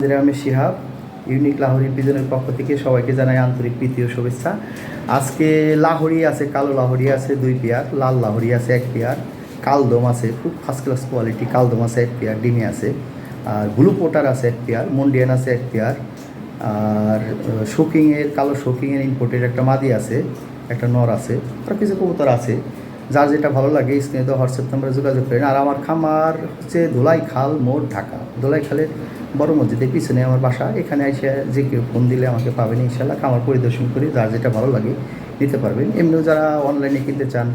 আমি শিহাব, ইউনিক লাহোরি পিজনের পক্ষ থেকে সবাইকে জানাই আন্তরিক প্রীতি ও শুভেচ্ছা। আজকে লাহোরি আছে, কালো লাহোরি আছে, দুই পেয়ার, লাল লাহোরি আছে, এক পেয়ার। কালদম আছে, খুব ফার্স্ট ক্লাস কোয়ালিটি কালদম আছে, এক পেয়ার, ডিমি আছে। আর ব্লু পোটার আছে, এক পেয়ার মন্ডিয়ান আছে, এক পেয়ার। আর শোকিংয়ের কালো শোকিংয়ের ইম্পোর্টের একটা মাদি আছে, একটা নর আছে, আর কিছু কবুতর আছে। যার যেটা ভালো লাগে, স্ক্রিনে তো হোয়াটসঅ্যাপ নাম্বারে যোগাযোগ করেন। আর আমার খামার হচ্ছে ধোলাই খাল মোড়, ঢাকা। ধোলাই খালের বড় মসজিদের পিছনে আমার বাসা। এখানে এসে যে কেউ ফোন দিলে আমাকে পাবেন ইনশাল্লাহ খামার পরিদর্শন করি, যার যেটা ভালো লাগে নিতে পারবেন। এমনিও যারা অনলাইনে কিনতে চান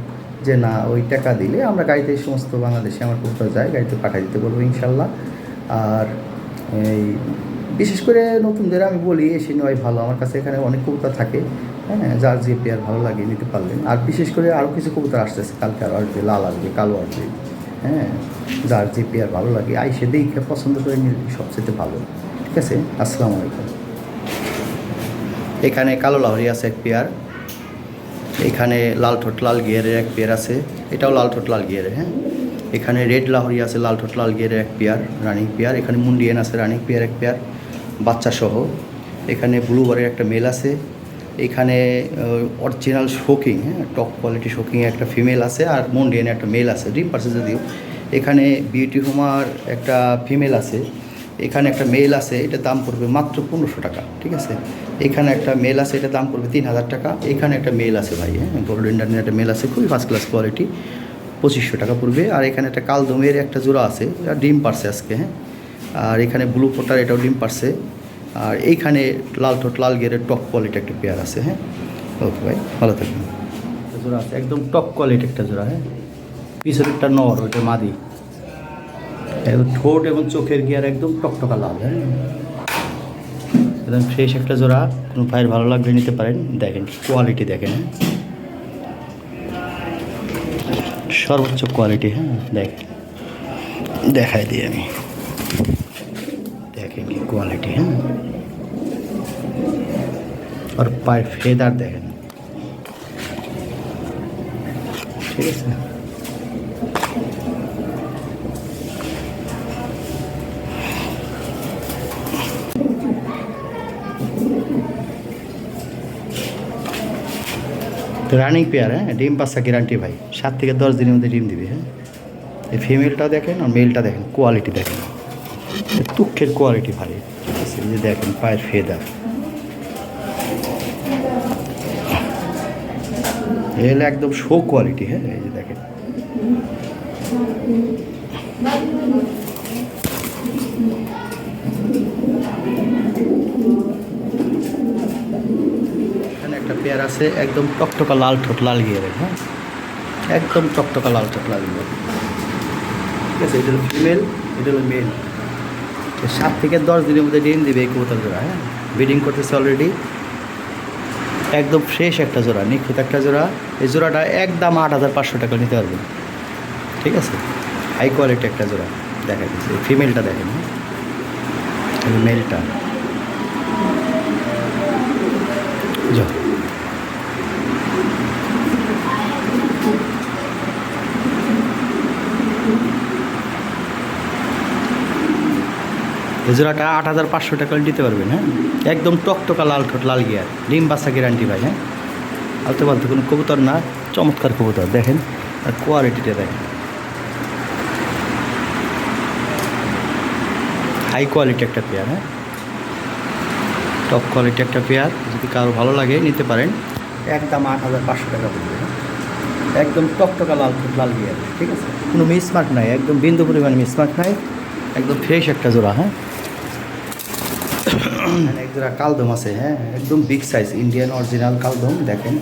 যে না, ওই টাকা দিলে আমরা গাড়িতে সমস্ত বাংলাদেশে আমার কোথাও যায়, গাড়িতে পাঠিয়ে দিতে বলব ইনশাল্লাহ আর এই বিশেষ করে নতুনদের আমি বলি এসে নেওয়াই ভালো। আমার কাছে এখানে অনেক কবুতর থাকে হ্যাঁ যার যে পেয়ার ভালো লাগে, নিতে পারলেন। আর বিশেষ করে আরও কিছু কবুতর আসতেছে, কালকে আরও আসবে, লাল আসবে, কালো আসবে। হ্যাঁ যার যে পেয়ার ভালো লাগে আইসে দেখে পছন্দ করে নিলে সবচেয়ে ভালো। ঠিক আছে? আসসালামু আলাইকুম। এখানে কালো লাহরি আছে এক পেয়ার। এখানে লাল ঠোঁট লাল গিয়ারের এক পেয়ার আছে। এটাও লাল ঠোঁট লাল গিয়ারের হ্যাঁ? এখানে রেড লাহরি আছে, লাল ঠোঁট লাল গিয়ারের এক পেয়ার, রানিং পেয়ার। এখানে মুন্ডিয়ান আছে, রানিং পেয়ার এক পেয়ার। বাচ্চা সহ এখানে ব্লুবারের একটা মেল আছে। এখানে অরিজিনাল শোকিং হ্যাঁ টপ কোয়ালিটি শোকিং একটা ফিমেল আছে আর মুন্ডিয়ানে একটা মেল আছে, ডিম পার্সে যদিও। এখানে বিউটি হোমার একটা ফিমেল আছে, এখানে একটা মেল আছে, এটা দাম পড়বে মাত্র পনেরোশো টাকা, ঠিক আছে? এখানে একটা মেল আছে, এটা দাম পড়বে তিন হাজার টাকা। এখানে একটা মেল আছে ভাই হ্যাঁ গোল্ড ইন্ডিয়ানের একটা মেল আছে, খুবই ফার্স্ট ক্লাস কোয়ালিটি পঁচিশশো টাকা পড়বে। আর এখানে একটা কালদমের একটা জোড়া আছে, এটা ডিম পারছে আজকে হ্যাঁ। আর এখানে ব্লু পোটার এটাও ডিম পারছে। আর এইখানে লাল ঠোঁট, লাল গেরের টপ কোয়ালিটি একটা পেয়ার আছে হ্যাঁ? ওকে ভাই, ভালো থাকবেন। জোড়া আছে, একদম টপ কোয়ালিটি একটা জোড়া হ্যাঁ? পিছনে একটা নর, ওইটা মাদি। একদম ঠোঁট এবং চোখের গিয়ার একদম টকটকা লাল হ্যাঁ? একদম ফ্রেশ একটা জোড়া, কোনো ভাইয়ের ভালো লাগলে নিতে পারেন। দেখেন কোয়ালিটি দেখেন হ্যাঁ? সর্বোচ্চ কোয়ালিটি হ্যাঁ? দেখ, দেখাই দিই আমি। দেখেন কি কোয়ালিটি হ্যাঁ? আর পায়ের ফেদার দেখেন ঠিক আছে রানিং পেয়ার হ্যাঁ ডিম পাঁচটা গ্যারান্টি ভাই সাত থেকে দশ দিনের মধ্যে ডিম দিবে হ্যাঁ এই ফিমেলটা দেখেন আর মেলটা দেখেন কোয়ালিটি দেখেন তুক্ষের কোয়ালিটি ভাই ঠিক আছে দেখেন পায়ের ফেদার এ হলো একদম শো কোয়ালিটি হ্যাঁ? এই যে দেখেন। একটা পেয়ার আছে, একদম টকটকা লাল ঠোঁট, লাল গিয়ে হ্যাঁ? একদম টকটকা লাল ঠোঁট, লাল গিয়ে ঠিক আছে, এটা হলো ফিমেল এটা হলো মেল সাত থেকে দশ দিনের মধ্যে ডিম দিবে এই কবুতর হ্যাঁ? ব্রিডিং করতেছে অলরেডি একদম ফ্রেশ একটা জোড়া, নিখুঁত একটা জোড়া। এই জোড়াটা একদম আট হাজার পাঁচশো টাকা নিতে পারবেন। ঠিক আছে? হাই কোয়ালিটি একটা জোড়া। দেখা গেছে ফিমেলটা দেখেন। মেলটা জোড়াটা আট হাজার পাঁচশো টাকা দিতে পারবেন হ্যাঁ? একদম টকটকা লাল ঠোঁট, লাল গিয়ার। ডিম বাচ্চা গ্যারান্টি ভাই হ্যাঁ? আলতে পালতে কোনো কবুতর না, চমৎকার কবুতর, দেখেন। আর কোয়ালিটিটা দেখেন। হাই কোয়ালিটি একটা পেয়ার হ্যাঁ? টপ কোয়ালিটি একটা পেয়ার যদি কারও ভালো লাগে, নিতে পারেন। একদম আট হাজার পাঁচশো টাকা পড়বে হ্যাঁ? একদম টকটকা লাল লাল গিয়ার, ঠিক আছে? কোনো মিসমার্ক নাই, একদম বিন্দু পরিমাণ মিসমার্ক নাই, একদম ফ্রেশ একটা জোড়া হ্যাঁ? কালদম আছে হ্যাঁ? একদম বিগ সাইজ ইন্ডিয়ান অরিজিনাল কালদম, দেখেন।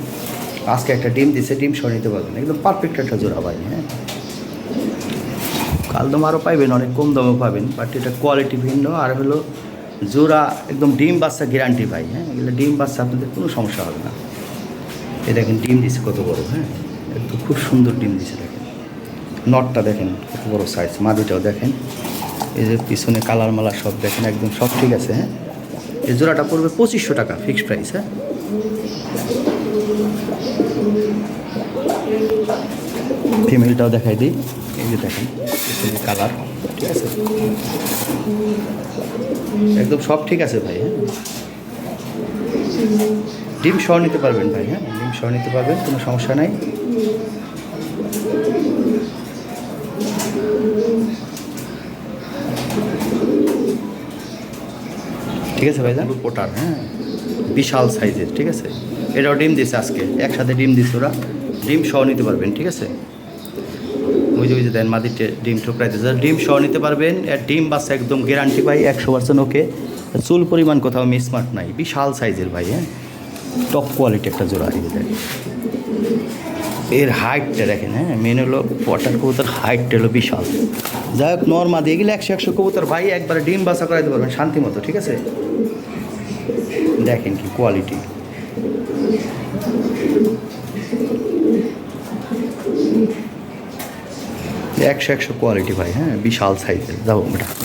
আজকে একটা ডিম দিছে, ডিম সহ নিতে পারবেন। একদম পারফেক্ট একটা জোড়া ভাই হ্যাঁ? কালদম আরও পাইবেন, অনেক কম দামেও পাবেন বাট এটা কোয়ালিটি ভিন্ন। আর হলো জোড়া, একদম ডিম বাচ্চা গ্যারান্টি ভাই হ্যাঁ? এগুলো ডিম বাচ্চা, আপনাদের কোনো সমস্যা হবে না। এ দেখেন, ডিম দিছে কত বড় হ্যাঁ? একদম খুব সুন্দর ডিম দিছে, দেখেন। নটটা দেখেন, কত বড় সাইজ মাদুটাও দেখেন। এই যে পিছনে কালার মালার সব দেখেন, একদম সব ঠিক আছে হ্যাঁ? এই জোড়াটা পড়বে পঁচিশশো টাকা ফিক্সড প্রাইস হ্যাঁ? ফিমেলটাও দেখাই দিই, এই যে দেখেন কালার ঠিক আছে? একদম সব ঠিক আছে ভাই হ্যাঁ? ডিম সহ নিতে পারবেন ভাই হ্যাঁ? ডিম সহ নিতে পারবেন, কোনো সমস্যা নাই। ঠিক আছে ভাই পোটার হ্যাঁ। বিশাল সাইজের, ঠিক আছে। এটাও ডিম দিছে আজকে, একসাথে ডিম দিছে ওরা। ডিম সহ নিতে পারবেন, ঠিক আছে। ওই যে ওই যে দেন মাদিরটে ডিম ঠোকরাইতেছে। ডিম সহ নিতে পারবেন, আর ডিম বাচ্চা একদম গ্যারান্টি ভাই, একশো পার্সেন্ট ওকে। চুল পরিমাণ কোথাও মিসমার্ট নাই, বিশাল সাইজের ভাই হ্যাঁ। টপ কোয়ালিটি একটা জোড়া, এই। এর হাইটটা দেখেন হ্যাঁ? মেন হলো পটার কবুতর হাইটটা হলো বিশাল। যাই হোক নর্মা দিয়ে গেলে একশো একশো কবুতর ভাই একবারে ডিম বাসা করাইতে পারবেন, শান্তি মতো, ঠিক আছে? দেখেন কি কোয়ালিটি একশো একশো কোয়ালিটি ভাই হ্যাঁ? বিশাল সাইজের যাব এটা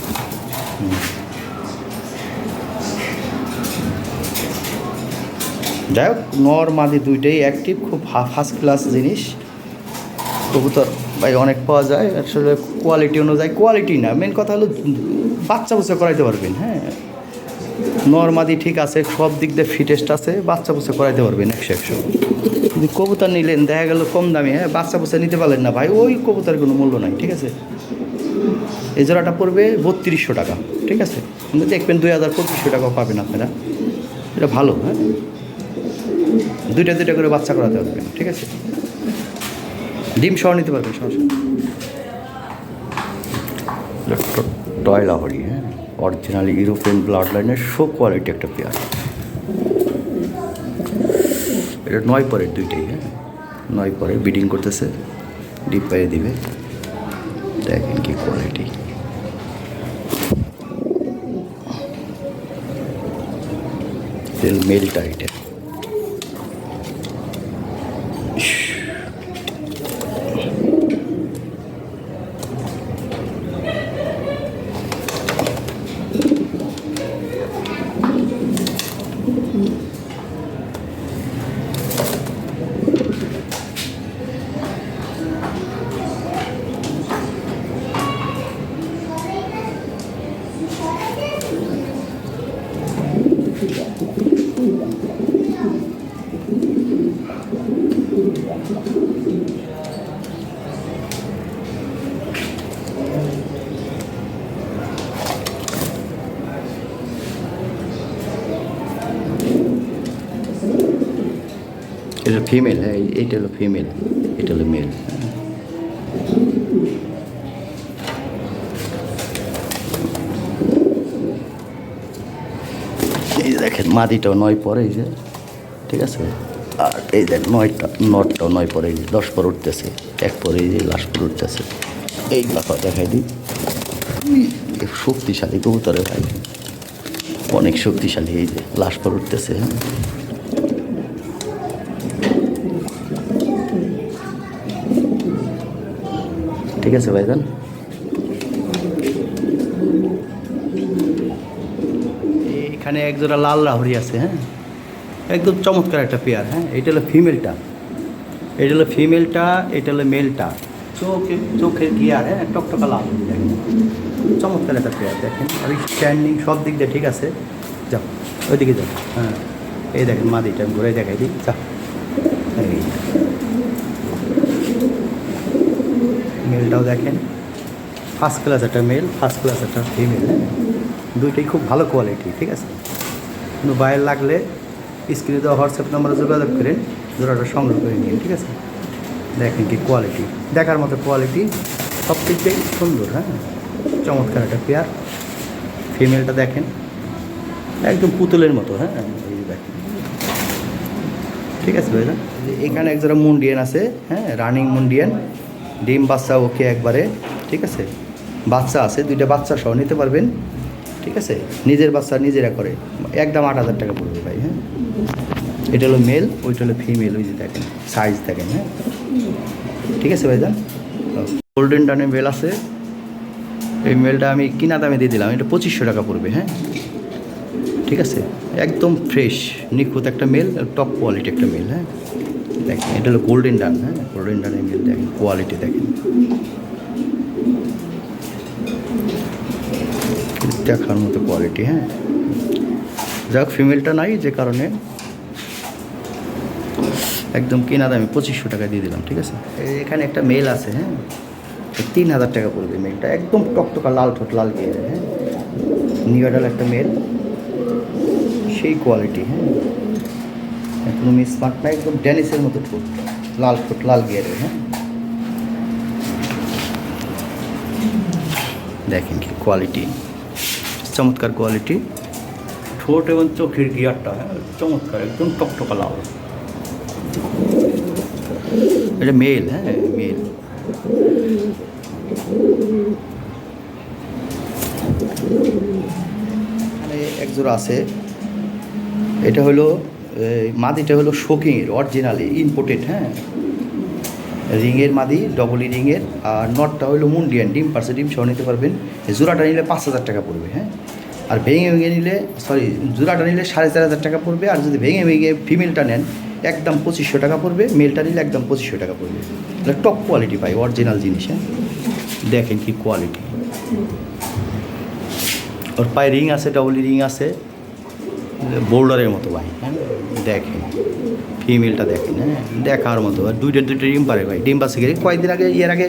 যাই হোক নর মাদি দুইটাই অ্যাক্টিভ খুব ফার্স্ট ক্লাস জিনিস। কবুতর ভাই অনেক পাওয়া যায়। আসলে কোয়ালিটি অনুযায়ী কোয়ালিটি না। মেন কথা হলো বাচ্চা বুচ্চা করাইতে পারবেন হ্যাঁ। নর্মাদি ঠিক আছে, সব দিক দিয়ে ফিটেস্ট আছে, বাচ্চা বুচ্চা করাইতে পারবেন একশো একশো। যদি কবুতর নিলেন, দেখা গেল কম দামে হ্যাঁ বাচ্চা বুচ্চা নিতে পারলেন না ভাই, ওই কবুতরের কোনো মূল্য নাই, ঠিক আছে? এই জোড়াটা পড়বে বত্রিশশো টাকা, ঠিক আছে? দেখবেন দুই হাজার পঁচিশশো টাকাও পাবেন আপনারা। এটা ভালো হ্যাঁ? দুইটা দুইটা করে বাচ্চা করাতে পারবেন ঠিক আছে? ডিম সহ নিতে পারবেন সমস্যা নেই। এটা টয়লা হরি হ্যাঁ? অরিজিনালি ইউরোপিয়ান ব্লাড লাইনের শো কোয়ালিটি একটা পেয়ার। এটা নয় পরের দুইটাই হ্যাঁ? নয় পরে বিডিং করতেছে ডিপ পায়ে দিবে। দেখেন কি কোয়ালিটি তেল মেলটা এটা এটা ফিমেল হ্যাঁ এইটা হলো ফিমেল এটা হলো মেল এই দেখেন মাদিটাও নয় পরে এই যে, ঠিক আছে? আর এই দেখ নয়টা, নটটাও নয় পরে দশ পর উঠতেছে, এক পরে এই যে লাশ পর উঠতেছে। এই পাখা দেখাই দিই। শক্তিশালী কবুতরে ভাই। অনেক শক্তিশালী এই যে লাশ পর উঠতেছে হ্যাঁ। ঠিক আছে ভাইজান। এখানে একজোড়া লাল লাহরি আছে হ্যাঁ? একদম চমৎকার একটা পেয়ার হ্যাঁ? এটা হলো ফিমেলটা। এটা হলো ফিমেলটা, এটা হলো মেলটা। চোখে, চোখের গিয়ার হ্যাঁ? টকটকা লাল। দেখেন চমৎকার একটা পেয়ার, দেখেন। আর স্ট্যান্ডিং সব দিক দিয়ে ঠিক আছে। যাও, ওইদিকে যাও। হ্যাঁ এই দেখেন মাদিটা ঘুরে দেখাই দিই। যা এই মেলটাও দেখেন। ফার্স্ট ক্লাস একটা মেল ফার্স্ট ক্লাস একটা ফিমেল দুইটাই খুব ভালো কোয়ালিটি ঠিক আছে? কোনো বাইরে লাগলে স্ক্রিনে দেওয়া হোয়াটসঅ্যাপ নাম্বারে যোগাযোগ করেন, জোড়াটা সংগ্রহ করে নিন, ঠিক আছে? দেখেন কি কোয়ালিটি দেখার মতো কোয়ালিটি সব দিকটাই সুন্দর হ্যাঁ? চমৎকার একটা পেয়ার ফিমেলটা দেখেন। একদম পুতুলের মতো হ্যাঁ? দেখেন। ঠিক আছে ভাইরা এখানে একজোড়া মুন্ডিয়ান আছে হ্যাঁ? রানিং মুন্ডিয়ান ডিম, বাচ্চা, ওকে একবারে, ঠিক আছে? বাচ্চা আছে, দুইটা বাচ্চা সহ নিতে পারবেন, ঠিক আছে? নিজের বাচ্চা নিজেরা করে। একদম আট হাজার টাকা পড়বে ভাই হ্যাঁ? এটা হলো মেল ওইটা হলো ফিমেল ওই যে দেখেন সাইজ দেখেন হ্যাঁ? ঠিক আছে ভাইজান? গোল্ডেন ডানে মেল আছে। এই মেলটা আমি কিনা দামে দিয়ে দিলাম, এটা পঁচিশশো টাকা পড়বে হ্যাঁ? ঠিক আছে? একদম ফ্রেশ নিখুঁত একটা মেল টপ কোয়ালিটি একটা মেল হ্যাঁ? দেখেন, এটা হলো গোল্ডেন ডান হ্যাঁ? গোল্ডেন ডানের মেল দেখেন কোয়ালিটি দেখেন। দেখার মতো কোয়ালিটি হ্যাঁ? যাক ফিমেলটা নাই যে কারণে। একদম কেনা দামে পঁচিশশো টাকা দিয়ে দিলাম, ঠিক আছে? এখানে একটা মেল আছে হ্যাঁ? তিন হাজার টাকা পড়বে মেলটা একদম টকটকা, লাল ঠোঁট, লাল গিয়ে হ্যাঁ? নিউডাল একটা মেল সেই কোয়ালিটি হ্যাঁ? কোনো মিসমার্ট না একদম ড্যানিসের মতো ঠোঁট। লাল ঠোঁট লাল গিয়ারের হ্যাঁ? দেখেন কি কোয়ালিটি চমৎকার কোয়ালিটি ঠোঁট এবং চোখের গিয়ারটা হ্যাঁ? চমৎকার একদম টকটকা লাল। এটা মেল হ্যাঁ? মেল এখানে একজোড়া আছে। এটা হলো মাদিটা হলো শোকিংয়ের অরিজিনালি ইম্পোর্টেড হ্যাঁ? রিংয়ের মাদি ডবল রিংয়ের, আর নটটা হলো মুন্ডিয়ান, ডিম, পার্সে ডিম সহ নিতে পারবেন। জোড়াটা নিলে পাঁচ হাজার টাকা পড়বে হ্যাঁ? আর ভেঙে ভেঙে নিলে সরি জোড়াটা নিলে সাড়ে চার হাজার টাকা পড়বে, আর যদি ভেঙে ভেঙে ফিমেলটা নেন, একদম পঁচিশশো টাকা পড়বে মেলটা নিলে একদম পঁচিশশো টাকা পড়বে। এটা টপ কোয়ালিটি পাই অরিজিনাল জিনিস হ্যাঁ? দেখেন কি কোয়ালিটি ওর পায়ে রিং আছে ডবল রিং আছে বোল্ডারের মতো ভাই হ্যাঁ? দেখেন ফিমেলটা দেখেন হ্যাঁ? দেখার মতো, আর দুইটা দুইটা ডিম পারে ভাই। ডিম পাচ্ছে গেলে কয়েকদিন আগে, ইয়ের আগে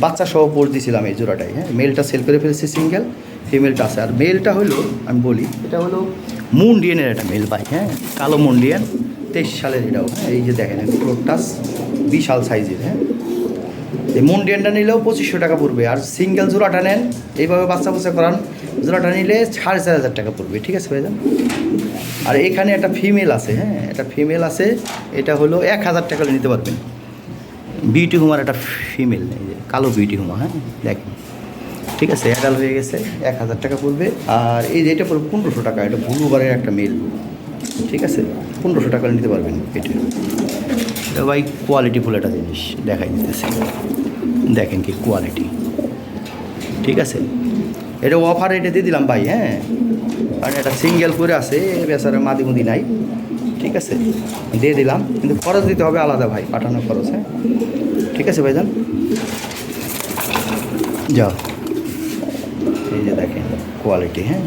বাচ্চা সহ পড় দিয়েছিলাম এই জোড়াটাই হ্যাঁ? মেলটা সেল করে ফেলেছি সিঙ্গেল ফিমেলটা আছে। আর মেলটা হলো, আমি বলি, এটা হলো মুন্ডিয়ানের একটা মেল ভাই হ্যাঁ? কালো মুন্ডিয়ান তেইশ সালের এটাও হ্যাঁ? এই যে দেখেন ক্লোটাস বিশাল সাইজের হ্যাঁ? এই মুন্ডিয়ানটা নিলেও পঁচিশশো টাকা পড়বে। আর সিঙ্গেল জোড়াটা নেন, এইভাবে বাচ্চা বাচ্চা করান, জোড়াটা নিলে সাড়ে চার হাজার টাকা পড়বে। ঠিক আছে ভাইজান? আর এখানে একটা ফিমেল আছে হ্যাঁ একটা ফিমেল আছে, এটা হলো এক হাজার টাকা নিতে পারবেন। বিউটি হুমার একটা ফিমেল কালো বিউটি হুমা হ্যাঁ দেখেন। ঠিক আছে অ্যাডাল হয়ে গেছে, এক হাজার টাকা পড়বে। আর এই যে এটা পড়বে পনেরোশো টাকা, এটা ব্লু বারের একটা মেল ঠিক আছে, পনেরোশো টাকা নিতে পারবেন, এটা। ভাই কোয়ালিটি ফুল একটা জিনিস দেখাই দিতেছে। দেখেন কি কোয়ালিটি ঠিক আছে? এটা অফার রেটে দিয়ে দিলাম ভাই হ্যাঁ? কারণ এটা সিঙ্গেল করে আছে বেচারা মাদি মুদি নাই। ঠিক আছে? দিয়ে দিলাম, কিন্তু খরচ দিতে হবে আলাদা ভাই, পাঠানোর খরচ হ্যাঁ? ঠিক আছে ভাই ভাইজান? যাও। এই যে দেখেন কোয়ালিটি হ্যাঁ?